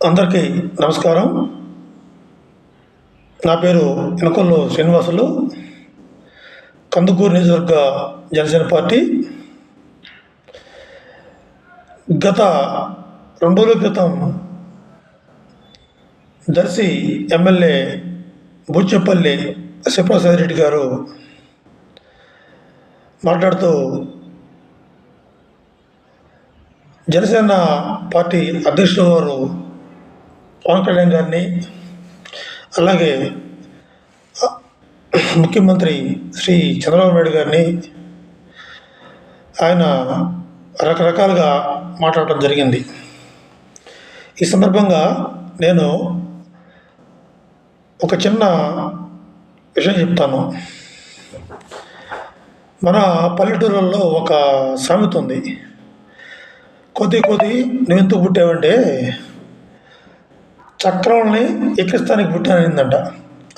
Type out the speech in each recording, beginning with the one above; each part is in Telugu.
అందరికీ నమస్కారం. నా పేరు ఇనకొల్లు శ్రీనివాసులు. కందుకూరు నియోజకవర్గ జనసేన పార్టీ. గత రెండు రోజుల క్రితం దర్శి ఎమ్మెల్యే బుచ్చపల్లి శివప్రసాద్ రెడ్డి గారు మాట్లాడుతూ జనసేన పార్టీ అధ్యక్షుల వారు పవన్ కళ్యాణ్ గారిని అలాగే ముఖ్యమంత్రి శ్రీ చంద్రబాబు నాయుడు గారిని ఆయన రకరకాలుగా మాట్లాడటం జరిగింది. ఈ సందర్భంగా నేను ఒక చిన్న విషయం చెప్తాను. మన పల్లెటూరులలో ఒక సామెత ఉంది. కొద్ది కొద్ది నువ్వు ఎందుకు పుట్టావంటే చక్రంని ఎక్కిస్తానికి పుట్టానందంట.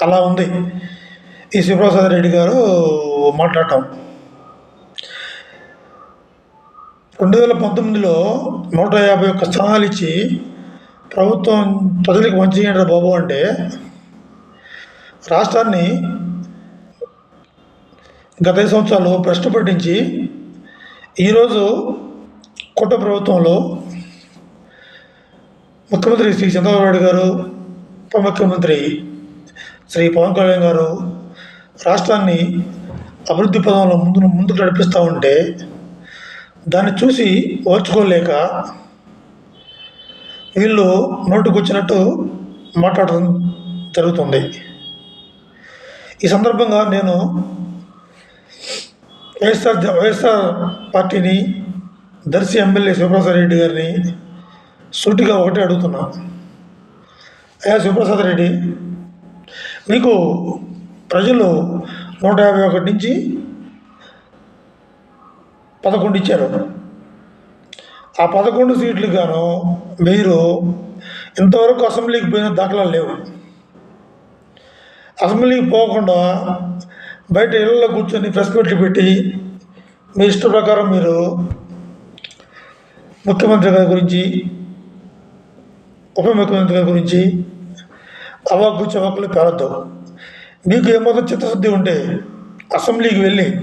అలా ఉంది. ఈ శివప్రసాద్ రెడ్డి గారు మాట్లాడటం. రెండు వేల పంతొమ్మిదిలో నూట యాభై ఒక్క స్థానాలు ఇచ్చి ప్రభుత్వం ప్రజలకు మంచి చేయండి బాబు అంటే రాష్ట్రాన్ని గత సంవత్సరాలు ప్రశ్న పట్టించి ఈరోజు కుట్ర ప్రభుత్వంలో ముఖ్యమంత్రి శ్రీ చంద్రబాబు నాయుడు గారు ఉప ముఖ్యమంత్రి శ్రీ పవన్ కళ్యాణ్ గారు రాష్ట్రాన్ని అభివృద్ధి పదంలో ముందు ముందుకు నడిపిస్తూ ఉంటే దాన్ని చూసి ఓర్చుకోలేక వీళ్ళు నోటుకొచ్చినట్టు మాట్లాడటం మాట్లాడడం జరుగుతుంది. ఈ సందర్భంగా నేను వైఎస్ఆర్ వైఎస్ఆర్ పార్టీని దర్శి ఎమ్మెల్యే శివప్రసాద్ రెడ్డి గారిని సూటిగా ఒకటే అడుగుతున్నా. అయ్యా శివప్రసాద్ రెడ్డి మీకు ప్రజలు నూట యాభై ఒకటి నుంచి పదకొండు ఇచ్చారు. ఆ పదకొండు సీట్లు గాను మీరు ఇంతవరకు అసెంబ్లీకి పోయిన దాఖలాలు లేవు. అసెంబ్లీకి పోకుండా బయట ఇళ్ళలో కూర్చొని ప్రెస్ మీట్లు పెట్టి మీ ఇష్ట ప్రకారం మీరు ముఖ్యమంత్రి గారి గురించి ఉప ముఖ్యమంత్రి గురించి అవాకు చవాకులు పేరద్దు మీకు ఏమాత్రం చిత్తశుద్ధి ఉంటే అసెంబ్లీకి వెళ్ళి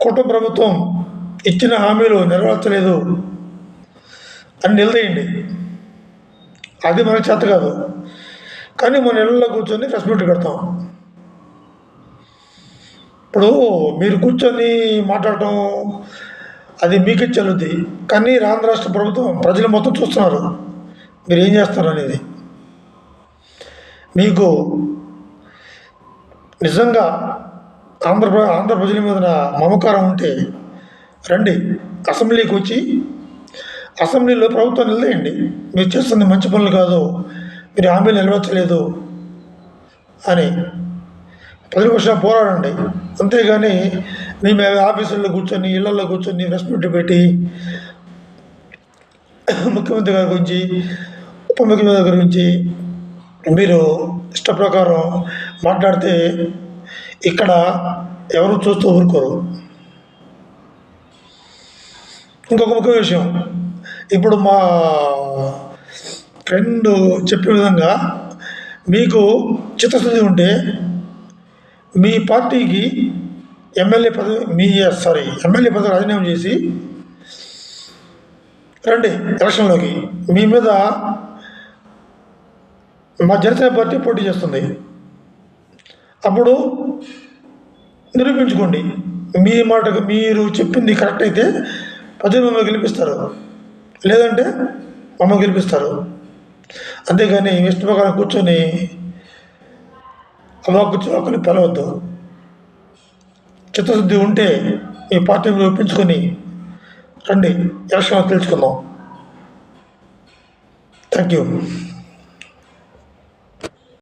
కుటుంబ ప్రభుత్వం ఇచ్చిన హామీలు నెరవేర్చలేదు అని నిలదీయండి. అది మన చేత కాదు. కానీ మన ఇళ్ళలో కూర్చొని ప్రెస్ మీట్ పెడతాం. ఇప్పుడు మీరు కూర్చొని మాట్లాడటం అది మీకే చెల్లుద్ది. కానీ ఆంధ్ర రాష్ట్ర ప్రభుత్వం ప్రజలు మొత్తం చూస్తున్నారు. మీరు ఏం చేస్తారు అనేది. మీకు నిజంగా ఆంధ్రప్ర ఆంధ్రప్రజల ఆంధ్ర ప్రజల మీద మమకారం ఉంటే రండి అసెంబ్లీకి వచ్చి అసెంబ్లీలో ప్రభుత్వం నిలదేయండి. మీరు చేస్తుంది మంచి పనులు కాదు మీరు హామీలు నిలవేర్చలేదు అని. ప్రజల కోసం పోరాడండి. అంతేగాని మేము ఆఫీసుల్లో కూర్చొని ఇళ్ళలో కూర్చొని రెస్పెక్ట్ పెట్టి ముఖ్యమంత్రి గారి గురించి ఉప ముఖ్యమంత్రి గురించి మీరు ఇష్ట ప్రకారం మాట్లాడితే ఇక్కడ ఎవరు చూస్తూ ఊరుకోరు. ఇంకొక ముఖ్య విషయం. ఇప్పుడు మా ఫ్రెండ్ చెప్పే విధంగా మీకు చిత్తశుద్ధి ఉంటే మీ పార్టీకి ఎమ్మెల్యే పదవి మీ సారీ ఎమ్మెల్యే పదవి రాజీనామా చేసి రండి ఎలక్షన్లోకి. మీ మీద మా జనసేన పార్టీ పోటీ చేస్తుంది. అప్పుడు నిరూపించుకోండి. మీ మాటకు మీరు చెప్పింది కరెక్ట్ అయితే ప్రజలు మమ్మల్ని గెలిపిస్తారు. లేదంటే మమ్మల్ని గెలిపిస్తారు. అంతేగాని వెస్ట్ ప్రకారం కూర్చొని అవాకు చవాకుని పిలవద్దు. చిత్తశుద్ధి ఉంటే మీ పార్టీని ఒప్పించుకొని రండి. ఎలక్షన్ తెలుసుకుందాం థ్యాంక్ యూ.